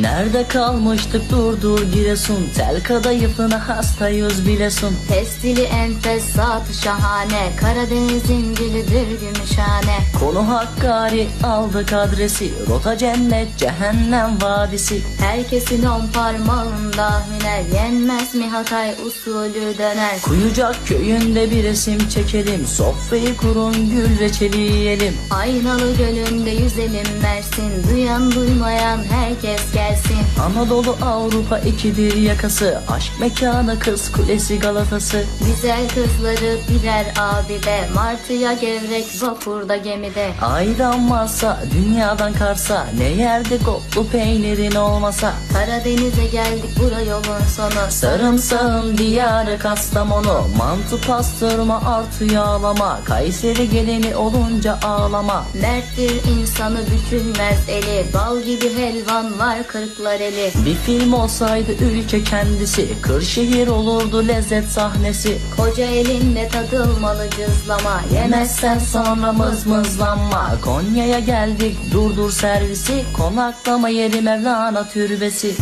Nerede kalmıştık? Durdur Giresun. Tel kadayıfına hastayız bilesun. Testili enfesatı şahane. Karadeniz'in gülüdür gümüşhane Konu Hakkari aldık adresi Rota cennet cehennem vadisi. Herkesin on parmağında hüner. Yenmez mi Hatay usulü döner? Kuyucak köyünde bir resim çekelim. Sofrayı kurun gül reçeli yiyelim. Aynalı gölünde yüzelim Mersin. Duyan duymayan herkes gelsin Anadolu Avrupa ikidir yakası Aşk mekanı kız kulesi Galatası. Güzel kızları birer abide Martıya gevrek vapurda gemide. Ayran varsa dünyadan karsa Ne yerde kotlu peynirin olmasa. Karadeniz'e geldik bura yolun sonu. Sarımsağın diyarı Kastamonu Mantı pastırma artı yağlama. Kayseri geleni olunca ağlama. Merttir insanı bükülmez eli. Bal gibi helvan var kırklar eli Bir film olsaydı ülke kendisi Kırşehir olurdu lezzet sahnesi. Koca elinde tadılmalı cızlama Yemezsen sonra mızmızlanma. Konya'ya geldik durdur servisi Konaklama yeri Mevlana türbesi